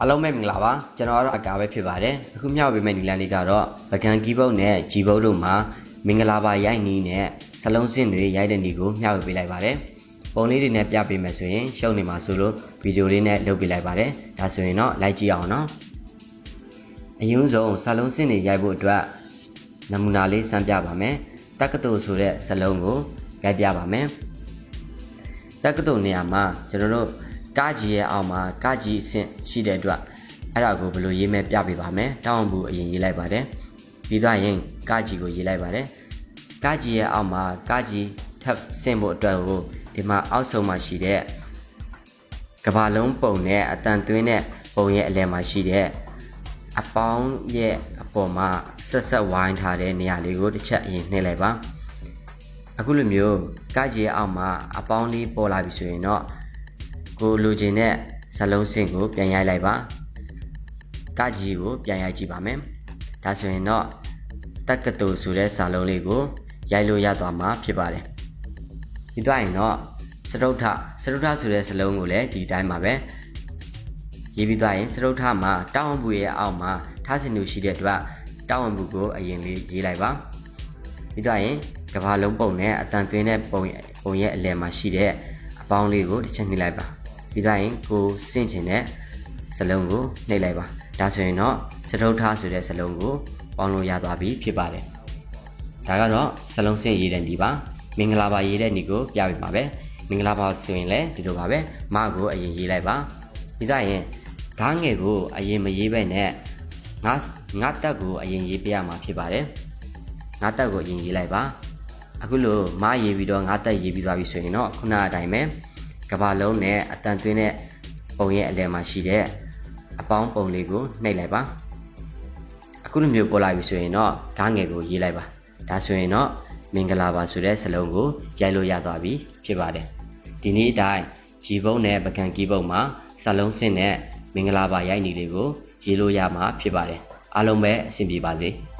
အားလုံးပဲမင်္ဂလာပါကျွန်တော်ကတော့အကာပဲဖြစ်ပါတယ်အခုမျှဝေပေးမယ့်ဒီလန်လေးကတော့ပကံကီးဘုတ်နဲ့ဂျီဘုတ်တို့မှာမင်္ဂလာပါရိုက်နီးနဲ့စလုံးစင်းတွေရိုက်တဲ့နီးကိုမျှဝေပေးလိုက်ပါတယ်ပုံလေးတွေနဲ့ပြပေးမယ်ဆိုရင်ရှုပ်နေမှာဆိုလို့ဗီဒီယိုလေးနဲ့လုပ်ပေးလိုက်ပါတယ်ဒါဆိုရင်တော့လိုက်ကြည့်အောင်နော်အရင်ဆုံးစလုံးစင်းတွေရိုက်ဖို့အတွက်နမူနာလေးစမ်းပြပါမယ်တက္ကသိုလ်ဆိုတဲ့စလုံးကိုရိုက်ပြပါမယ်တက္ကသိုလ်နေရာမှာကျွန်တော်တို့ ကကြီးရဲ့အောက်မှာကကြီးအဆင့်ရှိတဲ့အတွက်အဲ့ဒါကိုဘယ်လိုရေးမဲပြပေးပါမယ်တောင်းဘူးအရင်ရေးလိုက်ပါတယ်ပြီးသွားရင်ကကြီးကိုရေးလိုက်ပါတယ်ကကြီးရဲ့အောက်မှာကကြီးထပ်ဆင့်ဖို့အတွက်ကိုဒီမှာအောက်ဆုံးမှာရှိတဲ့ကဘာလုံးပုံနဲ့အတန်သွင်းတဲ့ပုံရဲ့အလယ်မှာရှိတဲ့အပေါင်းရဲ့အပေါ်မှာဆက်ဆက်ဝိုင်းထားတဲ့နေရာလေးကိုတစ်ချက်အရင်နှိပ်လိုက်ပါအခုလိုမျိုးကကြီးရဲ့အောက်မှာအပေါင်းလေးပေါ်လာပြီဆိုရင်တော့ ကိုလိုချင်တဲ့ဇလုံးစင်ကိုပြန်ရိုက်လိုက်ပါကကြီးကိုပြန်ရိုက်ကြည့်ပါမယ်ဒါဆိုရင်တော့တက္ကသိုလ်ဆိုတဲ့ဇာလုံးလေးကိုရိုက်လို့ရသွားမှာဖြစ်ပါတယ်ဒီတော့ရင်တော့စတုထစတုထဆိုတဲ့ဇလုံးကိုလည်းဒီတိုင်းပါပဲရေးပြီးသွားရင်စတုထမှာတောင်းဝဘူးရဲ့အောက်မှာထားစင်လူရှိတဲ့အတွက်တောင်းဝဘူးကိုအရင်လေးရေးလိုက်ပါပြီးတော့ရင်ကဘာလုံးပုံနဲ့အတန်သွင်းတဲ့ပုံရဲ့ပုံရဲ့အလယ်မှာရှိတဲ့အပေါင်းလေးကိုတစ်ချက်နှိပ်လိုက်ပါ ပြီးတော့ရင်ကိုစင့်ချင်တဲ့စလုံးကိုနှိပ်လိုက်ပါဒါဆိုရင်တော့စတုထားဆိုတဲ့စလုံးကိုပေါင်းလို့ရသွားပြီဖြစ်ပါတယ်ဒါကတော့စလုံးစင့်ရေးတဲ့ညီပါမင်္ဂလာပါရေးတဲ့ညီကိုပြပြပါပဲမင်္ဂလာပါဆိုရင်လည်းဒီလိုပါပဲမကိုအရင်ရေးလိုက်ပါပြီးတော့ရင်ဓာငယ်ကိုအရင်မရေးပဲနဲ့ငါငါတက်ကိုအရင်ရေးပြရမှာဖြစ်ပါတယ်ငါတက်ကိုအရင်ရေးလိုက်ပါအခုလိုမရေးပြီးတော့ငါတက်ရေးပြီးသွားပြီဆိုရင်တော့ခုနအတိုင်းပဲ ကဘာလုံးနဲ့အတန်သွင်းတဲ့ပုံရဲ့အလယ်မှာရှိတဲ့အပေါင်းပုံလေးကိုနှိပ်လိုက်ပါအခုလိုမျိုးပေါ်လာပြီဆိုရင်တော့ဓာငယ်ကိုရေးလိုက်ပါဒါဆိုရင်တော့မင်္ဂလာပါဆိုတဲ့စလုံးကိုရိုက်လို့ရသွားပြီဖြစ်ပါတယ်ဒီနေ့အတိုင်းဂျီဘုံနဲ့ပကံကီးဘုံမှာစလုံးစင်းနဲ့မင်္ဂလာပါရိုက်နေလေးကိုရေးလို့ရမှာဖြစ်ပါတယ်အားလုံးပဲအဆင်ပြေပါစေ။